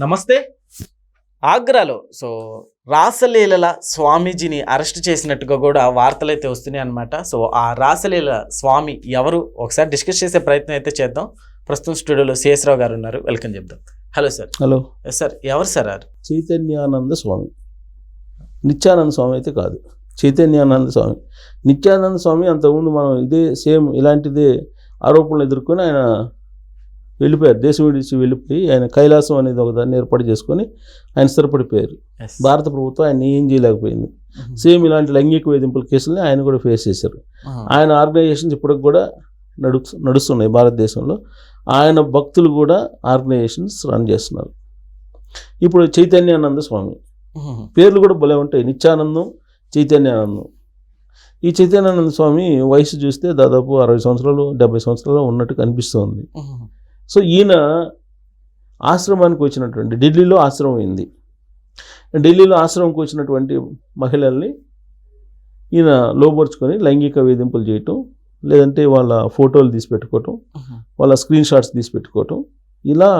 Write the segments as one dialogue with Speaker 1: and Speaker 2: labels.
Speaker 1: నమస్తే. ఆగ్రాలో సో రాసలీలల స్వామీజీని అరెస్ట్ చేసినట్టుగా కూడా వార్తలు అయితే వస్తున్నాయి అనమాట సో ఆ రాసలీల స్వామి ఎవరు? ఒకసారి డిస్కస్ చేసే ప్రయత్నం అయితే చేద్దాం. ప్రస్తుతం స్టూడియోలో సిఎస్ రావు గారు ఉన్నారు. వెల్కమ్ చెప్దాం. Hello sir.
Speaker 2: Hello.
Speaker 1: Yes sir ఎవరు సార్ ఆరు?
Speaker 2: చైతన్యానంద స్వామి. నిత్యానంద స్వామి అయితే కాదు. చైతన్యానంద స్వామి. నిత్యానంద స్వామి అంతకుముందు మనం ఇదే సేమ్ ఇలాంటిదే ఆరోపణలు ఎదుర్కొని ఆయన వెళ్ళిపోయారు. దేశం విడిచి వెళ్ళిపోయి ఆయన కైలాసం అనేది ఒక దాన్ని ఏర్పాటు చేసుకొని ఆయన స్థిరపడిపోయారు. భారత ప్రభుత్వం ఆయన ఏం చేయలేకపోయింది. సేమ్ ఇలాంటి లైంగిక వేధింపుల కేసుల్ని ఆయన కూడా ఫేస్ చేశారు. ఆయన ఆర్గనైజేషన్స్ ఇప్పటికి కూడా నడు నడుస్తున్నాయి భారతదేశంలో. ఆయన భక్తులు కూడా ఆర్గనైజేషన్స్ రన్ చేస్తున్నారు. ఇప్పుడు చైతన్యానంద స్వామి. పేర్లు కూడా భలే ఉంటాయి. నిత్యానందం చైతన్యానందం. ఈ చైతన్యానంద స్వామి వయసు చూస్తే దాదాపు అరవై సంవత్సరాలు డెబ్బై సంవత్సరాలు ఉన్నట్టు కనిపిస్తుంది సో ఈయన ఆశ్రమానికి వచ్చినటువంటి ఢిల్లీలో ఆశ్రమం అయింది ఢిల్లీలో ఆశ్రమంకి వచ్చినటువంటి మహిళల్ని ఈయన లోపరుచుకొని లైంగిక వేధింపులు చేయటం లేదంటే వాళ్ళ ఫోటోలు తీసి పెట్టుకోవటం వాళ్ళ స్క్రీన్ షాట్స్ తీసి పెట్టుకోవటం ఇలా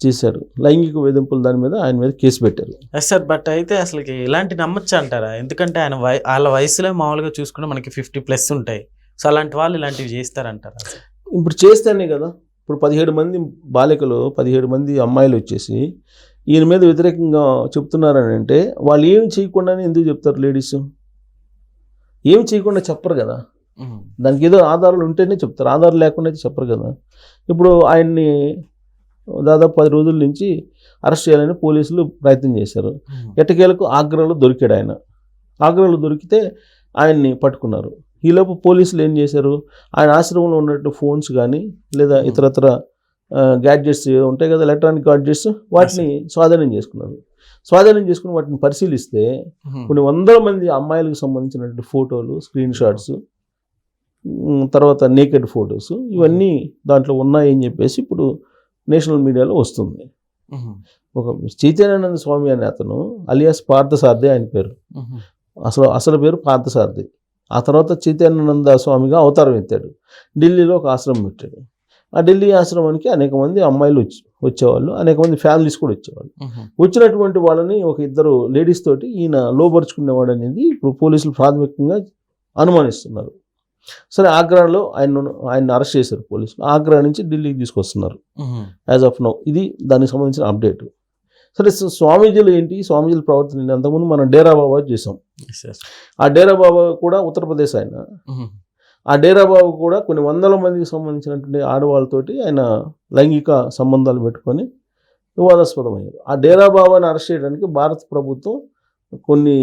Speaker 2: చేశారు. లైంగిక వేధింపుల దాని మీద ఆయన మీద కేసు పెట్టారు.
Speaker 1: ఎస్ సార్ బట్ అయితే అసలుకి ఇలాంటి నమ్మచ్చు అంటారా? ఎందుకంటే ఆయన వయ వాళ్ళ వయసులో మామూలుగా చూసుకుంటే మనకి ఫిఫ్టీ ప్లస్ ఉంటాయి. సో అలాంటి వాళ్ళు ఇలాంటివి చేస్తారంటారా
Speaker 2: ఇప్పుడు చేస్తేనే కదా ఇప్పుడు పదిహేడు మంది బాలికలు పదిహేడు మంది అమ్మాయిలు వచ్చేసి ఈయన మీద వ్యతిరేకంగా చెప్తున్నారని అంటే వాళ్ళు ఏం చేయకుండానే ఎందుకు చెప్తారు లేడీస్? ఏం చేయకుండా చెప్పరు కదా. దానికి ఏదో ఆధారాలు ఉంటేనే చెప్తారు. ఆధారాలు లేకుండా అయితే చెప్పరు కదా. ఇప్పుడు ఆయన్ని దాదాపు పది రోజుల నుంచి అరెస్ట్ చేయాలని పోలీసులు ప్రయత్నం చేశారు. ఎట్టకేలకు ఆగ్రాలో దొరికాడు ఆయన. ఆగ్రాలో దొరికితే ఆయన్ని పట్టుకున్నారు. ఈలోపు పోలీసులు ఏం చేశారు? ఆయన ఆశ్రమంలో ఉన్నట్టు ఫోన్స్ కానీ లేదా. ఇతరత్ర గ్యాడ్జెట్స్ ఉంటాయి కదా ఎలక్ట్రానిక్ గ్యాడ్జెట్స్ వాటిని స్వాధీనం చేసుకున్నారు. స్వాధీనం చేసుకుని వాటిని పరిశీలిస్తే కొన్ని వందల మంది అమ్మాయిలకు సంబంధించినటువంటి ఫోటోలు స్క్రీన్ షాట్స్ తర్వాత నేకెడ్ ఫొటోస్ ఇవన్నీ దాంట్లో ఉన్నాయని చెప్పేసి ఇప్పుడు నేషనల్ మీడియాలో వస్తుంది. ఒక చైతన్యానంద స్వామి అనే అతను అలియాస్ పార్థసారథి ఆయన పేరు. అసలు అసలు పేరు పార్థసారథి. ఆ తర్వాత చైతన్యానంద స్వామిగా అవతారం ఎత్తాడు. ఢిల్లీలో ఒక ఆశ్రమం పెట్టాడు. ఆ ఢిల్లీ ఆశ్రమానికి అనేక మంది అమ్మాయిలు వచ్చి వచ్చేవాళ్ళు. అనేక మంది ఫ్యామిలీస్ కూడా వచ్చేవాళ్ళు. వచ్చినటువంటి వాళ్ళని ఒక ఇద్దరు లేడీస్ తోటి ఈయన లోపరుచుకునేవాడు అనేది ఇప్పుడు పోలీసులు ప్రాథమికంగా అనుమానిస్తున్నారు. సరే ఆగ్రాలో ఆయన ఆయన అరెస్ట్ చేశారు పోలీసులు. ఆగ్రా నుంచి ఢిల్లీకి తీసుకొస్తున్నారు. As of now. ఇది దానికి సంబంధించిన అప్డేట్. సరే స్వామీజీలు ఏంటి? స్వామీజీల ప్రవర్తన? అంతకుముందు మనం డేరా బాబా చేసాం ఆ డేరా బాబా కూడా ఉత్తరప్రదేశ్ ఆయన. ఆ డేరా బాబు కూడా కొన్ని వందల మందికి సంబంధించినటువంటి ఆడవాళ్ళతోటి ఆయన లైంగిక సంబంధాలు పెట్టుకొని వివాదాస్పదమయ్యారు. ఆ డేరా బాబాని అరెస్ట్ చేయడానికి భారత ప్రభుత్వం కొన్ని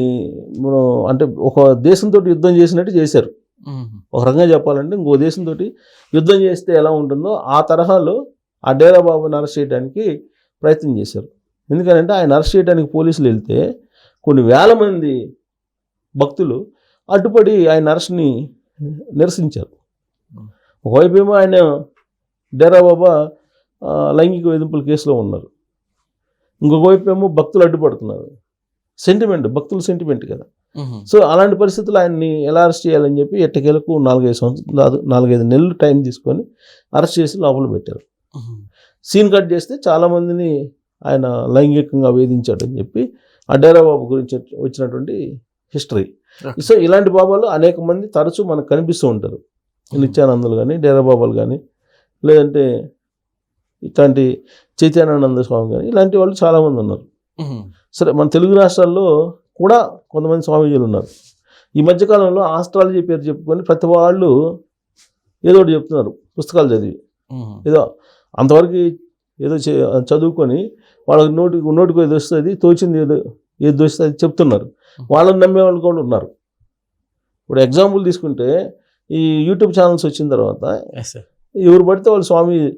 Speaker 2: అంటే ఒక దేశంతో యుద్ధం చేసినట్టు చేశారు. ఒక రకంగా చెప్పాలంటే ఇంకో దేశంతో యుద్ధం చేస్తే ఎలా ఉంటుందో ఆ తరహాలో ఆ డేరా బాబుని అరెస్ట్ చేయడానికి ప్రయత్నం చేశారు. ఎందుకంటే ఆయన అరెస్ట్ చేయడానికి పోలీసులు వెళ్తే కొన్ని వేల మంది భక్తులు అడ్డుపడి ఆయన అరెస్ట్ని నిరసించారు. ఒకవైపు ఏమో ఆయన డేరా బాబా లైంగిక వేధింపుల కేసులో ఉన్నారు. ఇంకొక వైపు ఏమో భక్తులు అడ్డుపడుతున్నారు. సెంటిమెంట్ భక్తుల సెంటిమెంట్ కదా. సో అలాంటి పరిస్థితుల్లో ఆయన్ని ఎలా అరెస్ట్ చేయాలని చెప్పి ఎట్టకేలకు నాలుగైదు సంవత్సరం దాదాపు నాలుగైదు నెలలు టైం తీసుకొని అరెస్ట్ చేసి లోపల పెట్టారు. సీన్ కట్ చేస్తే చాలామందిని ఆయన లైంగికంగా వేధించాడని చెప్పి ఆ డేరా బాబు గురించి వచ్చినటువంటి హిస్టరీ. సో ఇలాంటి బాబాలు అనేక మంది తరచూ మనకు కనిపిస్తూ ఉంటారు. నిత్యానందులు కానీ డేరా బాబాలు కానీ లేదంటే ఇట్లాంటి చైతన్యానంద స్వామి కానీ ఇలాంటి వాళ్ళు చాలామంది ఉన్నారు. సరే మన తెలుగు రాష్ట్రాల్లో కూడా కొంతమంది స్వామీజీలు ఉన్నారు. ఈ మధ్యకాలంలో ఆస్ట్రాలజీ పేరు చెప్పుకొని ప్రతి వాళ్ళు ఏదో ఒకటి చెప్తున్నారు. పుస్తకాలు చదివి. ఏదో అంతవరకు ఏదో చే- చదువుకొని వాళ్ళకి నోటి నోటికి ఏది వస్తుంది తోచింది ఏదో ఏది వస్తుంది చెప్తున్నారు. వాళ్ళని నమ్మే వాళ్ళు కూడా ఉన్నారు. ఇప్పుడు ఎగ్జాంపుల్ తీసుకుంటే ఈ యూట్యూబ్ ఛానల్స్ వచ్చిన తర్వాత ఎవరు పడితే వాళ్ళు స్వామి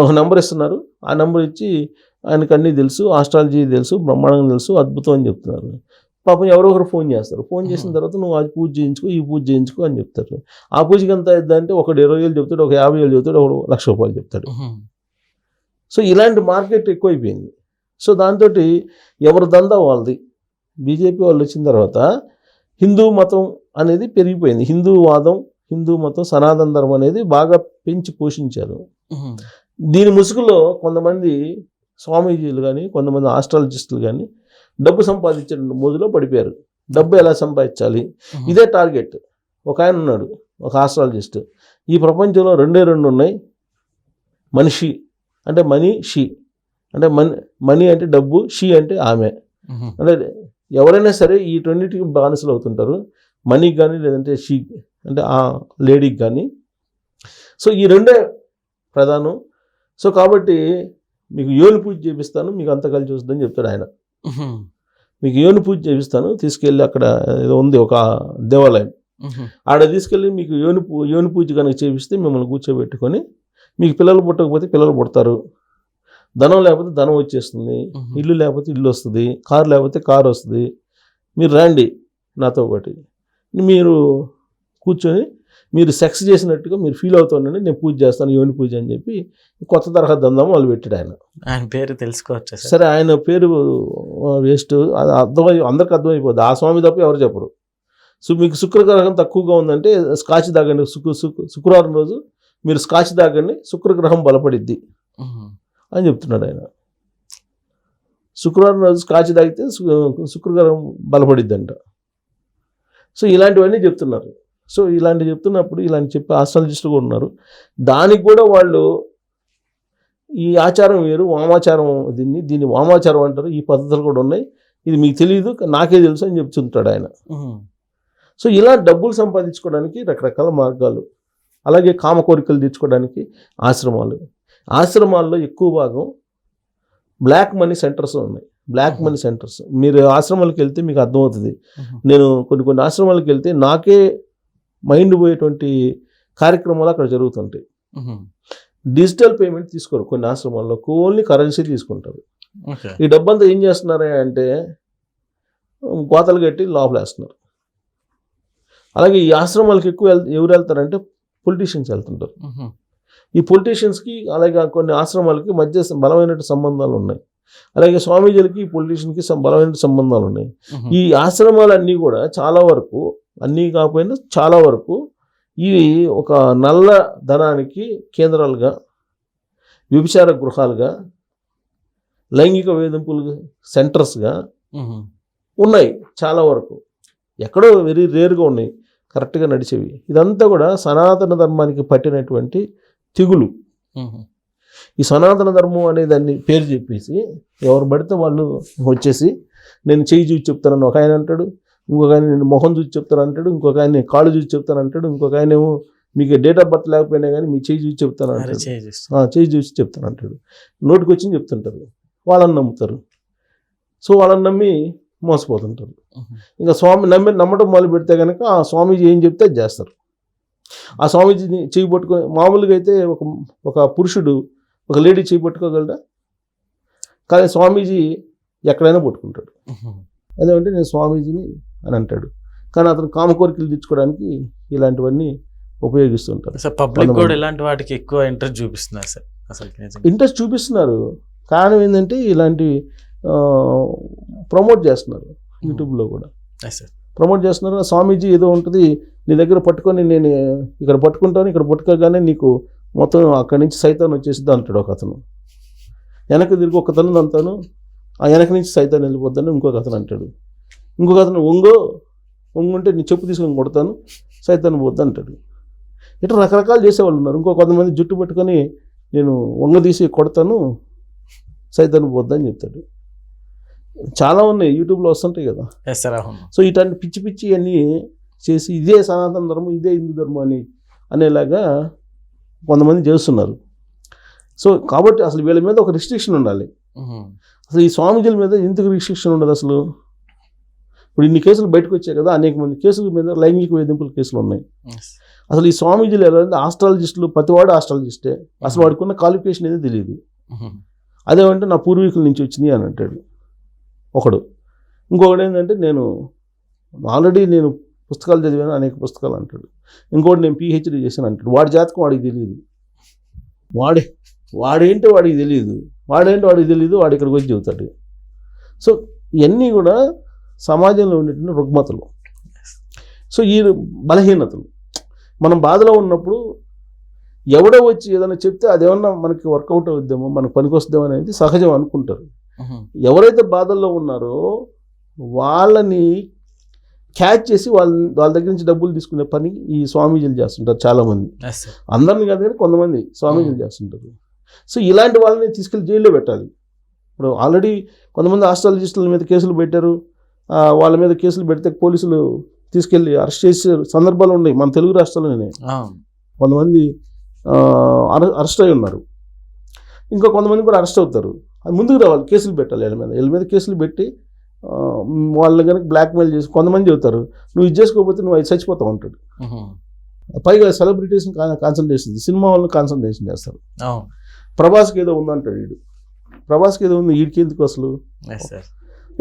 Speaker 2: ఒక నెంబర్ ఇస్తున్నారు. ఆ నెంబర్ ఇచ్చి ఆయనకు అన్నీ తెలుసు ఆస్ట్రాలజీ తెలుసు బ్రహ్మాండం తెలుసు అద్భుతం అని చెప్తున్నారు. పాపం ఎవరో ఒకరు ఫోన్ చేస్తారు. ఫోన్ చేసిన. తర్వాత నువ్వు అది పూజ చేయించుకో ఈ పూజ చేయించుకో అని చెప్తారు. ఆ పూజకి ఎంత అంటే ఒకటి ఇరవై వేలు చెప్తాడు ఒక యాభై వేలు చెప్తాడు ఒకడు లక్ష రూపాయలు చెప్తాడు. సో ఇలాంటి మార్కెట్ ఎక్కువైపోయింది. సో దాంతో ఎవరి దందా వాళ్ళది. బీజేపీ వాళ్ళు వచ్చిన తర్వాత హిందూ మతం అనేది పెరిగిపోయింది. హిందూ వాదం హిందూ మతం సనాతన ధర్మం అనేది బాగా పెంచి పోషించారు. దీని ముసుగులో కొంతమంది స్వామీజీలు కానీ కొంతమంది ఆస్ట్రాలజిస్టులు కానీ డబ్బు సంపాదించే మోజులో పడిపోయారు. డబ్బు ఎలా సంపాదించాలి? ఇదే టార్గెట్. ఒక ఆయన ఉన్నాడు ఒక ఆస్ట్రాలజిస్ట్. ఈ ప్రపంచంలో రెండే రెండు ఉన్నాయి. మనిషి అంటే మనీ షీ. అంటే మనీ మనీ అంటే డబ్బు షీ అంటే ఆమె. అంటే ఎవరైనా సరే ఈ రెండింటికి బానిసలు అవుతుంటారు. మనీకి కానీ లేదంటే షీ అంటే ఆ లేడీకి కానీ సో ఈ రెండే ప్రధానం. సో కాబట్టి మీకు యోని పూజ చేపిస్తాను మీకు అంత కలిసి వస్తుందని చెప్తాడు ఆయన. మీకు యోని పూజ చేపిస్తాను తీసుకెళ్ళి అక్కడ ఏదో ఉంది ఒక దేవాలయం. ఆడ తీసుకెళ్ళి మీకు యోని యోని పూజ కనుక చేపిస్తే మిమ్మల్ని కూర్చోబెట్టుకొని మీకు పిల్లలు పుట్టకపోతే పిల్లలు పుడతారు. ధనం లేకపోతే ధనం వచ్చేస్తుంది. ఇల్లు లేకపోతే ఇల్లు వస్తుంది. కారు లేకపోతే కారు వస్తుంది. మీరు రండి నాతో పాటు. మీరు కూర్చొని మీరు సెక్స్ చేసినట్టుగా మీరు ఫీల్ అవుతుండండి నేను పూజ చేస్తాను యోని పూజ అని చెప్పి కొత్త తరహా దందం వాళ్ళు పెట్టాడు ఆయన.
Speaker 1: ఆయన పేరు తెలుసుకోవచ్చు సార్?
Speaker 2: ఆయన పేరు వేస్ట్. అది అర్థమై అందరికి అర్థమైపోద్ది. ఆ స్వామి తప్ప ఎవరు చెప్పరు. సో మీకు శుక్రగ్రహం తక్కువగా ఉందంటే స్కాచ్ తాగండి. శుక్ర- శుక్రవారం రోజు మీరు స్కాచ్ తాగండి శుక్రగ్రహం బలపడిద్ది అని చెప్తున్నాడు ఆయన. శుక్రవారం రోజు స్కాచ్ తాగితే శుక్రగ్రహం బలపడిద్దంట. సో ఇలాంటివన్నీ చెప్తున్నారు. సో ఇలాంటివి చెప్తున్నప్పుడు ఇలాంటి చెప్పే ఆస్ట్రాలజిస్టులు కూడా ఉన్నారు. దానికి కూడా వాళ్ళు ఈ ఆచారం వేరు వామాచారం దీన్ని దీన్ని వామాచారం అంటారు. ఈ పద్ధతులు కూడా ఉన్నాయి. ఇది మీకు తెలియదు నాకే తెలుసు అని చెప్తుంటాడు ఆయన. సో ఇలా డబ్బులు సంపాదించుకోవడానికి రకరకాల మార్గాలు అలాగే కామ కోరికలు తీర్చుకోవడానికి ఆశ్రమాలు. ఆశ్రమాల్లో ఎక్కువ భాగం బ్లాక్ మనీ సెంటర్స్ ఉన్నాయి. బ్లాక్ మనీ సెంటర్స్ మీరు ఆశ్రమాలకు వెళ్తే మీకు అర్థమవుతుంది. నేను కొన్ని కొన్ని ఆశ్రమాలకు వెళ్తే నాకే మైండ్ పోయేటువంటి కార్యక్రమాలు అక్కడ జరుగుతుంటాయి. డిజిటల్ పేమెంట్ తీసుకోరు కొన్ని ఆశ్రమాల్లో. ఓన్లీ కరెన్సీ తీసుకుంటారు. ఈ డబ్బంతా ఏం చేస్తున్నారు అంటే కోతలు కట్టి లోపలేస్తున్నారు. అలాగే ఈ ఆశ్రమాలకు ఎక్కువ ఎవరు వెళ్తారంటే పొలిటీషియన్స్ వెళ్తుంటారు. ఈ పొలిటీషియన్స్కి అలాగే కొన్ని ఆశ్రమాలకి మధ్య బలమైన సంబంధాలు ఉన్నాయి. అలాగే స్వామీజీలకి ఈ పొలిటీషియన్కి బలమైన సంబంధాలు ఉన్నాయి. ఈ ఆశ్రమాలన్నీ కూడా చాలా వరకు అన్నీ కాకపోయినా చాలా వరకు ఇవి ఒక నల్ల ధనానికి కేంద్రాలుగా వ్యభిచార గృహాలుగా లైంగిక వేధింపులు సెంటర్స్గా ఉన్నాయి చాలా వరకు. ఎక్కడో వెరీ రేర్గా ఉన్నాయి. కరెక్ట్గా నడిచేవి. ఇదంతా కూడా సనాతన ధర్మానికి పట్టినటువంటి తిగులు. ఈ సనాతన ధర్మం అనే దాన్ని పేరు చెప్పేసి ఎవరు పడితే వాళ్ళు వచ్చేసి నేను చెయ్యి చూసి చెప్తానని ఒక ఆయన అంటాడు ఇంకొక ఆయన నేను మొహం చూసి చెప్తాను అంటాడు ఇంకొక ఆయన కాళ్ళు చూసి చెప్తాను అంటాడు ఇంకొక ఆయన ఏమో మీకు డేట్ ఆఫ్ బర్త్ లేకపోయినా కానీ మీ చెయ్యి చూసి చెప్తాను అంటాడు. చేయి చూసి. చెప్తాను అంటాడు. నోటికి వచ్చింది చెప్తుంటారు. వాళ్ళని నమ్ముతారు. సో వాళ్ళని నమ్మి మోసపోతుంటారు ఇంకా స్వామి నమ్మి నమ్మటం మొదలు పెడితే కనుక ఆ స్వామీజీ ఏం చెప్తే అది చేస్తారు. ఆ స్వామీజీని చేయి పట్టుకొని మామూలుగా అయితే ఒక ఒక పురుషుడు ఒక లేడీ చేయి పట్టుకోగలడా? కానీ స్వామీజీ ఎక్కడైనా పట్టుకుంటాడు. అదేమంటే నేను స్వామీజీని అని అంటాడు. కానీ అతను కామ కోరికలు తెచ్చుకోవడానికి ఇలాంటివన్నీ ఉపయోగిస్తుంటారు.
Speaker 1: సార్ పబ్లిక్ కూడా. ఇలాంటి వాటికి ఎక్కువ ఇంట్రెస్ట్ చూపిస్తున్నారు సార్ అసలు.
Speaker 2: ఇంట్రెస్ట్ చూపిస్తున్నారు. కారణం ఏంటంటే ఇలాంటి ప్రమోట్ చేస్తున్నారు యూట్యూబ్లో కూడా. ప్రమోట్ చేస్తున్నారు. స్వామీజీ ఏదో ఉంటుంది నీ దగ్గర పట్టుకొని నేను ఇక్కడ పట్టుకుంటాను ఇక్కడ పట్టుకోగానే నీకు మొత్తం అక్కడి నుంచి సైతాన్ వచ్చేసిద్ది అంటాడు ఒక అతను. వెనక తిరిగి ఒక తను అంతాను ఆ వెనక నుంచి సైతాన్ వెళ్ళిపోద్దని ఇంకొక అతను అంటాడు. ఇంకొక అతను ఒంగో ఒంగుంటే నీ చెప్పు తీసుకొని కొడతాను సైతాన్ పోద్ది అంటాడు. ఇట్లా రకరకాలు చేసేవాళ్ళు ఉన్నారు. ఇంకో కొంతమంది జుట్టు పట్టుకొని నేను వంగ తీసి కొడతాను సైతాన్ పోద్ది అని చెప్తాడు. చాలా ఉన్నాయి యూట్యూబ్లో వస్తుంటాయి కదా. సో ఇట్లాంటి పిచ్చి పిచ్చి అన్నీ చేసి ఇదే సనాతన ధర్మం ఇదే హిందూ ధర్మం అని అనేలాగా కొంతమంది చేస్తున్నారు. సో కాబట్టి అసలు వీళ్ళ మీద ఒక రిస్ట్రిక్షన్ ఉండాలి. అసలు ఈ స్వామీజీల మీద ఎందుకు రిస్ట్రిక్షన్ ఉండదు అసలు? ఇప్పుడు ఇన్ని కేసులు బయటకు వచ్చాయి కదా అనేక మంది కేసుల మీద లైంగిక వేధింపుల కేసులు ఉన్నాయి. అసలు ఈ స్వామీజీలు ఎలా అంటే ఆస్ట్రాలజిస్టులు ప్రతివాడు ఆస్ట్రాలజిస్టే అసలు వాడికున్న క్వాలిఫికేషన్ ఏదో తెలియదు అదేమంటే నా పూర్వీకుల నుంచి వచ్చినాయి అని అంటాడు. ఒకడు. ఇంకొకడు ఏంటంటే నేను ఆల్రెడీ నేను పుస్తకాలు చదివాను అనేక పుస్తకాలు అంటాడు. ఇంకోటి నేను పిహెచ్డి చేశాను అంటాడు. వాడి జాతకం వాడికి తెలియదు. వాడే వాడేంటో వాడికి తెలియదు. వాడేంటో వాడికి తెలియదు వాడు ఇక్కడికి వచ్చి చెబుతాడు. సో ఇవన్నీ కూడా సమాజంలో ఉండేటువంటి రుగ్మతలు. సో ఈ బలహీనతలు. మనం బాధలో ఉన్నప్పుడు ఎవడో వచ్చి ఏదైనా చెప్తే అదేమన్నా మనకి వర్కౌట్ అవుద్దేమో మనకు పనికొస్తుందేమో అనేది సహజం అనుకుంటారు. ఎవరైతే బాధల్లో ఉన్నారో వాళ్ళని క్యాచ్ చేసి వాళ్ళ వాళ్ళ దగ్గర నుంచి డబ్బులు తీసుకునే పని ఈ స్వామీజీలు చేస్తుంటారు చాలామంది. అందరిని కాదు కానీ కొంతమంది స్వామీజీలు చేస్తుంటారు. సో ఇలాంటి వాళ్ళని తీసుకెళ్ళి జైల్లో పెట్టాలి. ఇప్పుడు ఆల్రెడీ కొంతమంది ఆస్ట్రాలజిస్టుల మీద కేసులు పెట్టారు. వాళ్ళ మీద కేసులు పెడితే పోలీసులు తీసుకెళ్ళి అరెస్ట్ చేసే సందర్భాలు ఉన్నాయి. మన తెలుగు రాష్ట్రాల్లోనే. కొంతమంది అరెస్ట్ అయి ఉన్నారు. ఇంకా కొంతమంది కూడా అరెస్ట్ అవుతారు. అది ముందుకు రావాలి కేసులు పెట్టాలి వీళ్ళ మీద. వీళ్ళ మీద కేసులు పెట్టి వాళ్ళని కనుక బ్లాక్మెయిల్ చేసి కొంతమంది చెబుతారు నువ్వు ఇది చేసుకోకపోతే నువ్వు అది చచ్చిపోతావు అంటాడు. పైగా సెలబ్రిటీస్ కాన్సన్ట్రేషన్ సినిమా వాళ్ళని కాన్సన్ట్రేషన్ చేస్తారు. ప్రభాస్కి ఏదో ఉందంటాడు వీడు. ప్రభాస్కి ఏదో ఉంది వీడికి ఎందుకు అసలు?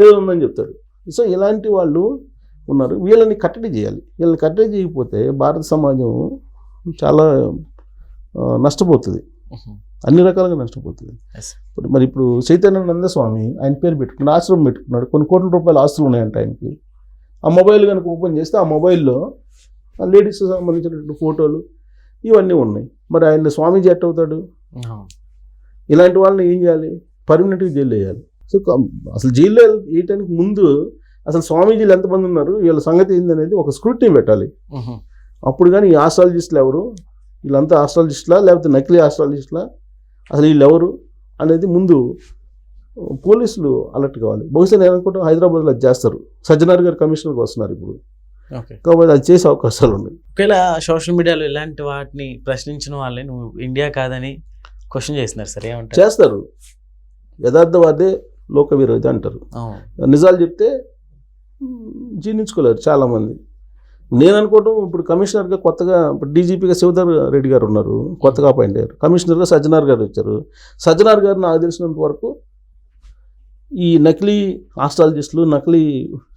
Speaker 2: ఏదో ఉందని చెప్తాడు. సో ఇలాంటి వాళ్ళు ఉన్నారు. వీళ్ళని కట్టడి చేయాలి. వీళ్ళని కట్టడి చేయకపోతే భారత సమాజం చాలా నష్టపోతుంది. అన్ని రకాలుగా నష్టపోతుంది. ఇప్పుడు మరి ఇప్పుడు చైతన్యానంద స్వామి ఆయన పేరు పెట్టుకున్నాడు ఆశ్రమం పెట్టుకున్నాడు కొన్ని కోట్ల రూపాయల ఆస్తులు ఉన్నాయంట ఆయనకి. ఆ మొబైల్ కనుక ఓపెన్ చేస్తే ఆ మొబైల్లో ఆ లేడీస్ సంబంధించినటువంటి ఫోటోలు ఇవన్నీ ఉన్నాయి. మరి ఆయన స్వామీజీ ఎట్ అవుతాడు? ఇలాంటి వాళ్ళని ఏం చేయాలి? పర్మనెంట్గా జైలు వేయాలి. సో అసలు జైల్లో వేయటానికి ముందు అసలు స్వామీజీలు ఎంతమంది ఉన్నారు? వీళ్ళ సంగతి ఏందనేది ఒక స్క్రూటినీ పెట్టాలి. అప్పుడు కానీ ఈ ఆస్ట్రాలజిస్టులు ఎవరు? వీళ్ళంతా ఆస్ట్రాలజిస్టులా లేకపోతే నకిలీ ఆస్ట్రాలజిస్టులా? అసలు వీళ్ళు ఎవరు అనేది ముందు పోలీసులు అలర్ట్ కావాలి. బహుశా నేను అనుకుంటా హైదరాబాద్లో అది చేస్తారు. సజ్జనార్ గారు కమిషనర్కి వస్తున్నారు ఇప్పుడు.
Speaker 1: ఓకే.
Speaker 2: కాబట్టి అది చేసే అవకాశాలు ఉన్నాయి.
Speaker 1: ఒకవేళ సోషల్ మీడియాలో ఇలాంటి వాటిని ప్రశ్నించిన వాళ్ళే నువ్వు ఇండియా కాదని క్వశ్చన్ చేస్తున్నారు సార్ ఏమంటారు?
Speaker 2: చేస్తారు. యథార్థవాదే లోక విరోధి అంటారు. నిజాలు చెప్తే జీర్ణించుకోలేరు చాలామంది. నేను అనుకోవటం ఇప్పుడు కమిషనర్గా కొత్తగా ఇప్పుడు డీజీపీగా శివధర్ రెడ్డి గారు ఉన్నారు కొత్తగా అపాయింట్ అయ్యారు. కమిషనర్గా సజ్జనార్ గారు వచ్చారు. సజ్జనార్ గారు నాకు తెలిసినంత వరకు ఈ నకిలీ ఆస్ట్రాలజిస్టులు నకిలీ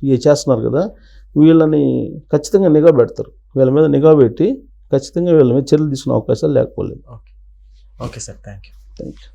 Speaker 2: ఇవి చేస్తున్నారు కదా వీళ్ళని ఖచ్చితంగా నిఘా పెడతారు. వీళ్ళ మీద నిఘా పెట్టి ఖచ్చితంగా వీళ్ళ మీద చర్యలు తీసుకునే అవకాశాలు లేకపోలేదు.
Speaker 1: Okay. Sir. Thank you
Speaker 2: thank you